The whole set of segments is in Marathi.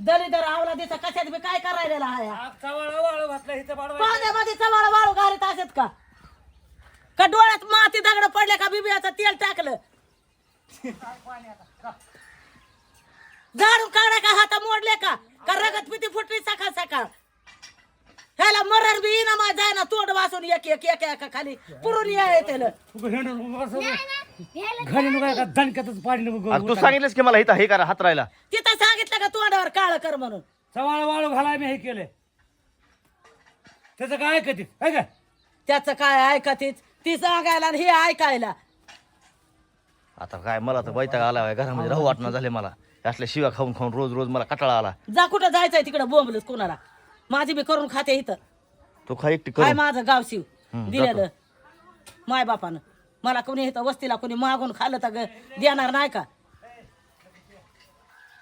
दलिदर आवला दिसा कशात बी काय करायला हाया चवाळा वाळू घातला इथं पाडवा पाण्यामध्ये चवाळ वाळू घालत असत का? का डोळ्यात माती दगड पडले का बिबियाचं तेल टाकलं? झाडून काढा का हाता मोडले का? का रगत पिती फुटली सकाळ सकाळ? ह्याला मरण बी ना मा जाय ना तोंड वाचून एक एक एक एक खाली पुरून या त्याला घरी नको का दणक्यातच पाणी नको अरे तू सांगितलंस की मला इथं हे करा हात राहिला. तिथं सांगितलं का तोंडावर काळ कर म्हणून? चवाळा वाळू घाला मी हे केले त्याचं काय ऐकते काय का त्याचं काय ऐकतीच ती सांगायला आणि हे ऐकायला. आता काय मला तर वैताग आला आहे. घरामध्ये राहू वाटणं झाले मला. असल्या शिवा खाऊन खाऊन रोज रोज मला कटाळा आला. जा कुठं जायचंय तिकडं बोंबलच कोणाला? माझी बी करून खाते इथं. तू खा एकटी काय करून माझं गाव शिव. हम्म, दिलेलं. माय बापानं. मला कोणी इथं वस्तीला कोणी मागून खाल्लं तर ग- देणार नाही का?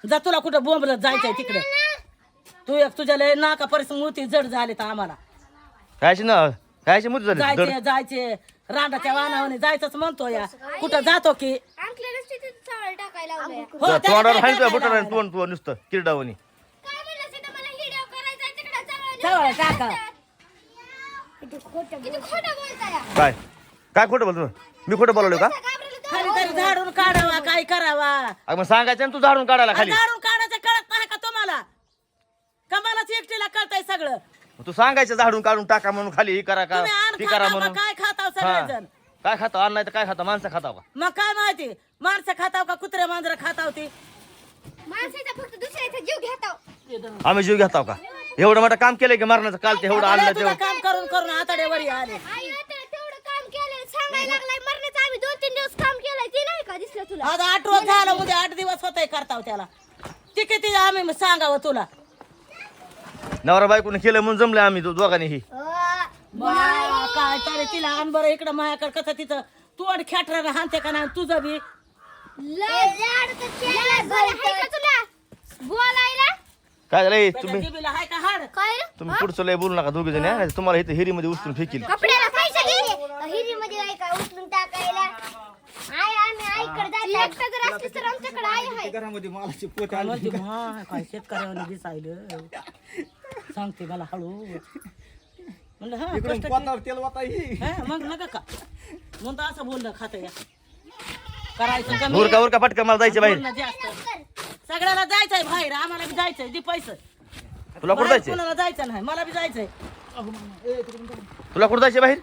जा तुला कुठं बोंबलत जायचंय तिकडं. तू एक तुझ्या लय नाका परिस्थिती मोठी जड झाली तर आम्हाला. कायची ना कायची मुद्दे झाली जायचे जायचे. रांडाच्या वाहनावर जायचंच म्हणतो या. कुठं जातो की? तिथे टाकायला लावलंय. हो, तोंडावर? तोंड तू नुसतं किरडावणी. काय म्हणलं सीता मला हिडिओ करायचा तिकडे चावल टाका किती खोटं बोलताय? काय? काय खोटं बोलतो? मी खोटं बोलवलं का? झाडून काढावा काय करावा? अगं मग सांगायचं ना तू झाडून काढायला खाली. झाडून काढायचं कळत नाही का तुम्हाला? कमालाच एकटीला कळतंय सगळं. मग तू सांगायचं झाडून काढून टाका म्हणून खाली ही करा का तुम्ही ती करा खाता म्हणून. काय खाताव हा. सगळेजण? काय खातो अन्न नाही तर काय खातो माणसं खाताव का? मग काय माहिती? माणसं खाताव का कुत्रे मांजरं खाताव ती? माणसाचा फक्त दुसऱ्याचा जीव घेताव. आम्ही जीव घेताव का? एवढं मोठं काम केलंय की मरणाचं काल ते एवढं आणलं तुला तेवढं. काम करून करून आताडेवरी आले. आई आता तेवढं काम केलं सांगायला लागलाय मरण्याचं आम्ही दोन तीन दिवस काम केलंय ते नाही का दिसलं तुला? आज आठ रोज झालं उद्या आठ दिवस होतंय करताव त्याला. ती किती आम्ही मग सांगावं तुला. नवरा बायकोने केलं म्हणून जमलं आम्ही दो- दोघांनीही बा, काय तरी तिला आण बरं इकडं माझ्याकडे कसं तिचं तोंड खेटरानं हानते का नाही तुझं बी? बोलायला? काय तुम्ही जिभेला हाय का हाड? काय? तुम्ही पुढचं लय बोलू नका दोघी जणी हा? तुम्हाला इथं हिरीमध्ये उचलून फेकील. कपड्याला पैसे दे. हिरी मध्ये आहे का? उचलून टाकायला. आय आम्ही आईकडे जातो. एकटा जर असली तर आमच्याकडे आई आहे घरामध्ये मालाची पोत काय म्हणते, मा, काय शेतकऱ्यावर दिसायलं? सांगते मला हळू. म्हणलं हा कष्ट केलं. पोतावर तेल वाता ही. हा, मग नका का? म्हणतो असं बोललं खात या. करायचं कमी उरका उरका पटकन मला जायचं बाहेर. बोलणं जास्त. सगळ्याला जायचंय बाहेर आम्हाला बी जायचंय दे पैसे. तुला कुठं बाहेर जायचंय? कोणाला जायचं नाही मला बी जायचंय. तुला कुठं जायचं बाहेर?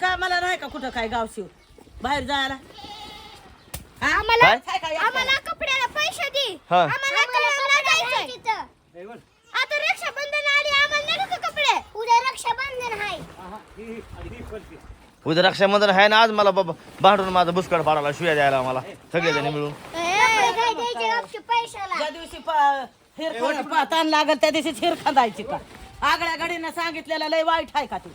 का मला नाही का कुठं काय गाव शिव बाहेर जायला. हा? आम्हाला काय? काय काय? आम्हाला कपड्याला पैसे दे. हा. आम्हाला कलरला जायचंय. आता रक्षाबंधन आली आम्हाला नको का कपडे? उद्या रक्षाबंधन आहे उद्या रक्षाबंधन आहे ना आज मला बाबा भांडून माझा बुसकाड पाडायला शिव्या द्यायला मला. सगळे जणी मिळून काय द्यायचे आमच्या पैशाला. ज्या दिवशी ताण लागल त्या दिवशी हिर खांदायची का? आगळ्या गाडीनं सांगितलेलं लय वाईट आहे का तू?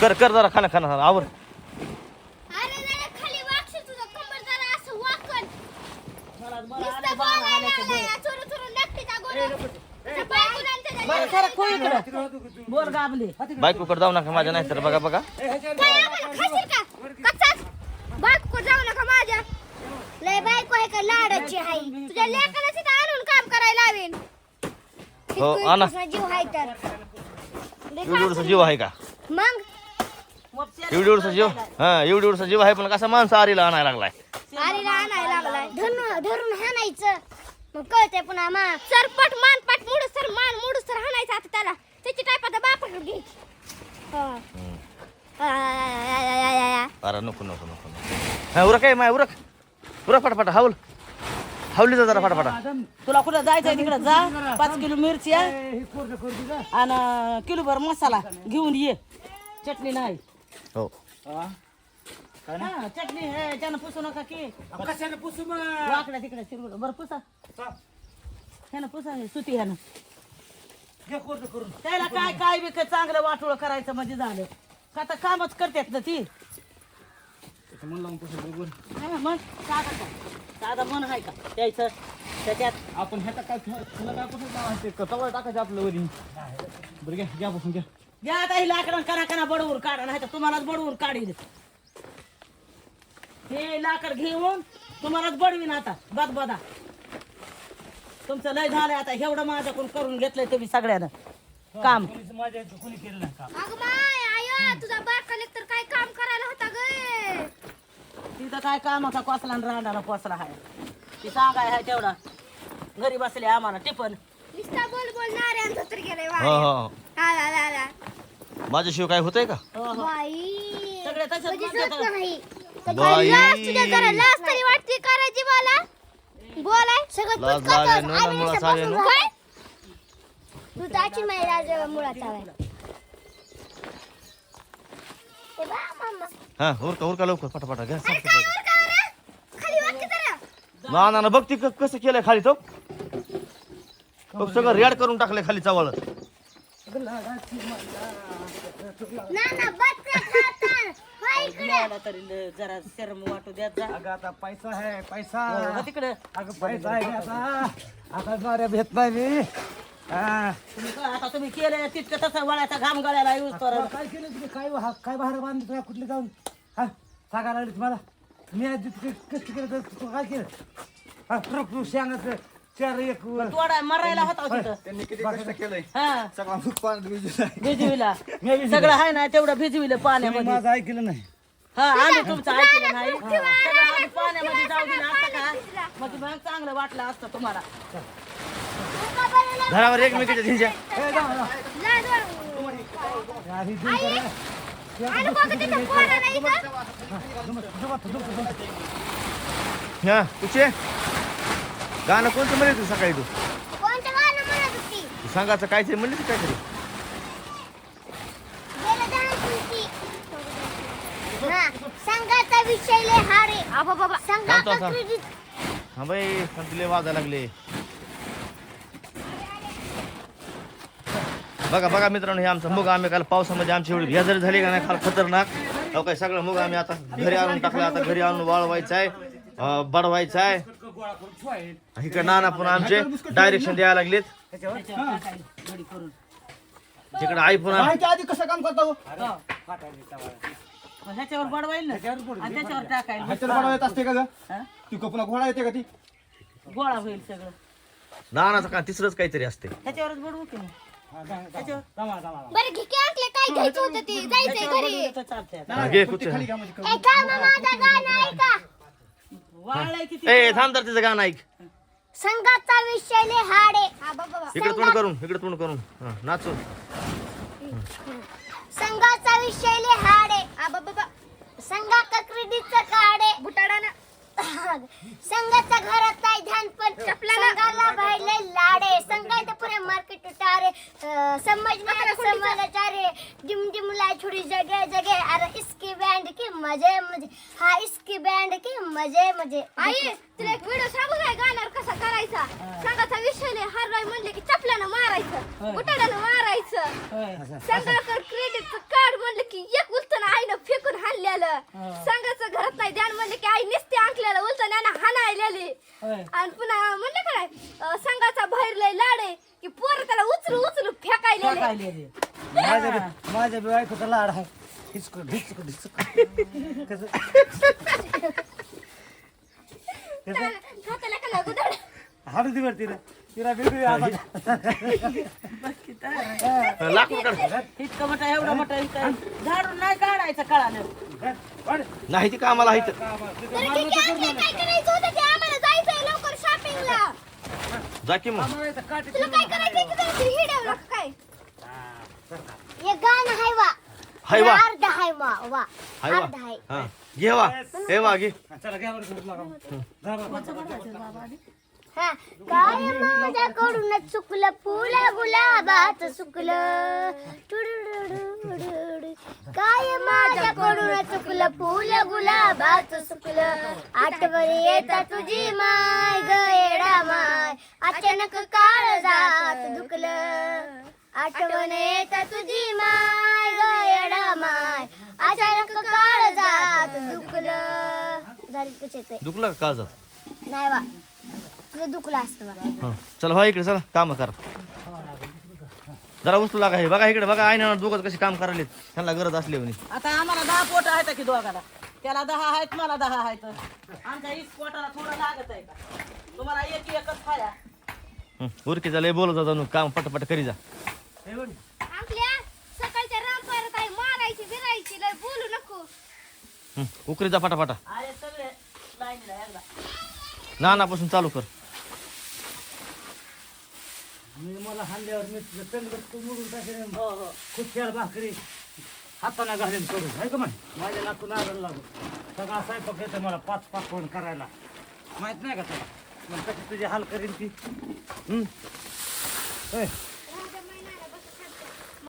कर कर जरा खाना खाना खाना आवर अरे जरा खाली वागशील तुझं कंबर जरा असं वाकन मला बरं नुसतं आलं बाण बोलायला आल्याचं लागलाय, बरं. चुरू चुरू लागते त्या गोळ्या. त्या बायकोला आणि त्याच्या बरं सर को इकडं बोर गाबली बायकोकडे जाऊ नका माझ्या नाही तर बघा बघा. काय आम्हाला खाशील का? कच्चाच? बायको जाऊ नका माझ्या. लय बायको आहे का लाडाची आहे तुझ्या लेकाला तिथं आणून काम करायला लावीन. हो, आणा. जीव आहे तर. लय एवढी एवढसा जीव आहे का? मग? एवढी एवढसा जीव? हा एवढी जीव आहे पण कसा माणसं आरीला आणायला लागलाय. आलेला आणायला लागलाय. धरून धरून हाणायचं. मग कळतंय पुन्हा मा सरपट मानपाट मुडूस तर मान मुडूस तर हाणायचं आता त्याला. त्याची टाईप आता बापाकडे घे हा. आ, आ, आ, आ, आ, आ. अरे नको नको नको नको. हा उरक आहे माय उरक. उरक फटाफटा हावल. हावली जा जरा फटाफटा तुला कुठं जायचंय तिकडे? जा. पाच किलो मिरची आणि किलो भर मसाला घेऊन ये. चटणी नाही. हो? हा, चटणी हे त्यानं पुसू नका की. कशाने पुसू मग? वाकड्या तिकडे शिरगुड. बरं पुसा. ह्यानं पुसा हे सुती ह्यानं. घे कोरडं करून. त्याला काय काय बी काय चांगलं वाटोळ करायचं म्हणजे झालं. का तर कामच करतात ना ती. मन लावून हा, मग साधा का? साधा मन आहे का? त्याचं त्याच्यात आपण ह्याचा काय तुला काय पुसून लावायचे टाकायचं आपलं वरी. बरं घ्या घ्या पुसून घ्या. घ्या आता ही लाकडं करा करा बडवून काढा नाही तर तुम्हालाच बडवून काढील हे लाकड घेऊन तुम्हालाच बडवीन आता. बदबदा तुमचं लय झालंय आता. एवढं माझ्याकडून करून घेतलंय तुम्ही सगळ्यानं. काम. माझ्या इथं कोणी केलं नाही काम. अगं बाय आय तुझा बार कलेक्टर काय काम करायला होता ग? तिथं काय कामाचा कोसला आणि रांडाला कोसला आहे. ती सांगाय आहे तेवढा. घरी बसले आम्हाला टिपण नुसता बोल बोल नाऱ्यांचा तर गेलाय हो हो आला माझ्याशिवाय काय होतंय का? हो हो. बाई सगळे तसेच म्हणतात. नाही. बाई. लाज तुझ्या जरा लाज तरी वाटते करायची मला बोलाय सगळं लाज तूच करतोस. लागे ना, आम्ही मुळात नुसतं लागे बसून ना. काय? तू ताची माझी लाज मुळात चावाय ए बा, मामा. हा उरका उरका लवकर पटापटा घ्या काय रे? खाली जरा. ना ना ना बघ ती क- कसं केलंय खाली तो बघ सगळं रेड करून टाकलंय खाली चावळ ना ना बस कर. मला तरी ल- जरा शरम वाटू द्यात जा. अगं आता पैसा आहे पैसा. हो, तिकडं. अगं पैसा आहे आता? आता नाऱ्या भेट नाही मी. हा. तुम्ही काय आता तुम्ही केलं तितकं तसं वळाचा घाम गळ्याला यूज कर. काय केलं तुम्ही? काय हा- काय बाहेर बांधलं तुला कुठले जाऊन? हा? सांगायला लागली तुम्हाला? मी आज जितके कष्ट केलं तर तू काय केलं? हा ट्रक तू सांगत चार एक तोडा मरायला होता हो तिथं. त्यांनी किती कष्ट केलंय? हा. सगळा पाणी भिजून आहे. भिजविला. मी भिजविलं. सगळं आहे ना तेवढं भिजविलं तुम्ही पाण्यामध्ये. माझं ऐकलं नाही. हा आम्ही तुमचं ऐकलं नाही सगळं आम्ही पाण्यामध्ये जाऊ दिलं असतं का मग मग चांगलं वाटलं असतं तुम्हाला घरावर एक मिनिट हिंजा लाज वाटू. आधी दूर आई, करा. आणि बघ तिथं पोरं नाही का? जमत, जमत, जमत, जमत. हा तुझे गाणं कोणतं म्हणले तू सकाळी तू कोणतं गाणं म्हणत होती? तू सांगायचं काहीतरी म्हणले तू काहीतरी गेलं दहा दिवशी. हा, संघाचा विषय थांब थांब. क्रेडिट हा बाई संपले वाजायला लागले. बघा बघा मित्रांनो हे आमचं मुग आम्ही काल पावसामध्ये आमची एवढी भेजर झाली का नाही? खाल खतरनाक. अहो काय सगळं मुग आम्ही आता घरी आणून टाकलं. आता घरी आणून वाळवायचं आहे अं, बडवायचं आहे इकडे नाना पण आमचे डायरेक्शन द्यायला लागलेत. करून तिकडे आई पण आम- माहिती आधी कसं काम करता हो? ह्याच्यावर बडवाईल ना? आणि त्याच्यावर टाकायला ह्याच्यावर बडवा येत असते का ग? हा? ती पुन्हा घोडा येते का ती? गोळा होईल सगळं. नानाचं का तिसरंच काहीतरी असते? ह्याच्यावरच बडवू की नाही ह्याच्यावर? बरं घे की आपले काय घ्यायचं होतं ते? जायचंय ह्याच्यावर घरी बडवलं तर चालतंय आता. हा, घे कुठे खाली का म्हणजे माझं गाणं ऐका. वाळलंय किती ए थांब तर तिचं गाणं ऐक. संघाचा विषय लय हाडे हा बाबा इकडे तोंड करून इकडे तोंड करून. हा, नाचून संघाचा विषय लय हाडे आ बाबा संघाचा क्रेडिटचं काढे बुटाडाना संघाचा घरात नाही ध्यान पण संघाला लाडे संघाचे पुरे मार्केट उतारे में आया समाचारे डिम डिम लाई छुड़ी जगे जगे. अरे इसकी बैंड की मजे मजे. हा इसकी बैंड की मजे मजे. आई तुला एक व्हिडिओ सांगू काय गाणार कसा करायचा लय हारलाय म्हणले की चपल्यानं मारायचं? बुटाडानं मारायचं? होय. संघाकडे क्रेडिटचं कार्ड म्हणलं की एक उलटन आईनं फेकून हाणलेलं. संघाचं घरात नाही ध्यान म्हणलं की आई नुसते आणलेलं उलटन यानं हाणायलेली. आणि पुन्हा म्हणलं काय संघाचा बाहेर लय लाडे की पोर त्याला उचलू उचलू फेकायलेले. माझ्या बी- माझ्या बायकोचा लाड आहे. कसं. हाडू दे बरं तिला वेगळी आवाज. लाकूड काढ इतकं मोठं एवढं मोठं इथं झाडून नाही काढायचं कळालं. नाही ती कामाला आहे आपल्याला काय करायचं होतं ते? आम्हाला जायचंय लवकर शॉपिंगला जा की मग. तुला काय करायचंय की जायचं. हिडवलं का काय? हे गाणं हाय वा. हाय वा. अर्ध हाय वा वा. हाय वा. अर्ध हाय. हा. घे वा. हे वा घे चला घ्या बरं करून लागा. जा बरं. हा. काय? कडून चुकलं फुलं गुलाबात चुकलं. काय माझ्याकडून चुकलं फुलं गुलाबात चुकलं आठवण येता तुझी माय गयडा माय अचानक काळ जात दुखलं आठवण येता तुझी माय गयडा माय अचानक काळ जात दुखलं झाली दुखलं का जात नाही बा तुझं दुखलं असतं हा. चला हो इकडे चला काम करा. जरा उचलू लागा हे. बघा इकडे बघा आईना दोघं कसे काम करायलेत. त्यांना गरज असली म्हणे. आता आम्हाला दहा पोट आहेत की दोघाला? त्याला दहा आहेत मला दहा आहेत. आमच्या इस पोटाला थोडं लागत आहे का? तुम्हाला एक एकच खाया. हं, उरकीचा लय बोलत होता नु काम पटापट करी जा. बघ. आपल्या सकाळच्या रामपार काय मारायची बिरायची लय बोलू नको. हं, उकरी जा पटापटा. अरे सगळे लाईनीला एकदा नानापासून चालू कर. मी मला हाणल्यावर मी तुझं पेंडगट तू मोडून टाकेन हो हो. खुशाल भाकरी हाताला घालेन करून आहे का माहिती माझ्या नातू नादाला लागू सगळा स्वयंपाक येतो मला पाच पाच कोण करायला. माहीत नाही का तुला? मग कशी तुझी हाल करीन ती?